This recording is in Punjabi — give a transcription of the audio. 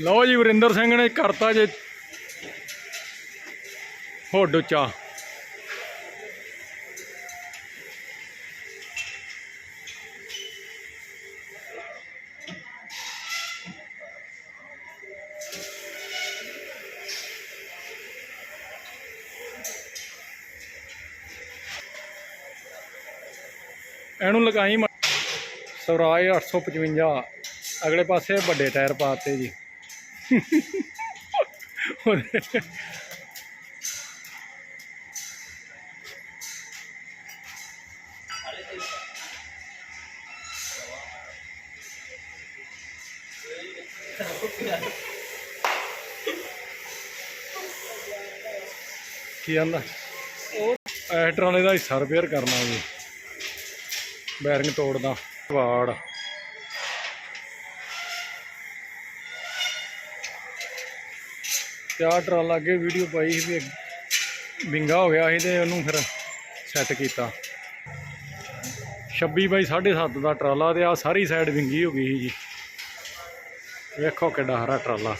ਲਓ ਜੀ ਵਰਿੰਦਰ ਸਿੰਘ ਨੇ ਕਰਤਾ ਜੇ ਹੁੱਡ ਉੱਚਾ ਇਹਨੂੰ ਲਗਾਈ ਮ- ਸਵਰਾਜ 855 ਅਗਲੇ ਪਾਸੇ ਵੱਡੇ ਟਾਇਰ ਪਾਤੇ ਜੀ। ਕੀ ਆਂਦਾ? ਉਹ ਇਹ ਟਰਾਲੇ ਦਾ ਹਿੱਸਾ ਰਿਪੇਅਰ ਕਰਨਾ ਜੀ। ਬੈਰਿੰਗ ਤੋੜਦਾ ਵਾੜ। ਤੇ ਆਹ ਟਰਾਲਾ, ਅੱਗੇ ਵੀਡੀਓ ਪਾਈ ਸੀ ਵੀ ਵਿੰਗਾ ਹੋ ਗਿਆ ਸੀ ਤੇ ਉਹਨੂੰ ਫਿਰ ਸੈੱਟ ਕੀਤਾ। 26 ਬਾਈ 7.5 ਦਾ ਟਰਾਲਾ ਤੇ ਆ ਸਾਰੀ ਸਾਈਡ ਵਿੰਗੀ ਹੋ ਗਈ ਸੀ ਜੀ। ਵੇਖੋ ਕਿੱਡਾ ਹਰਾ ਟਰਾਲਾ।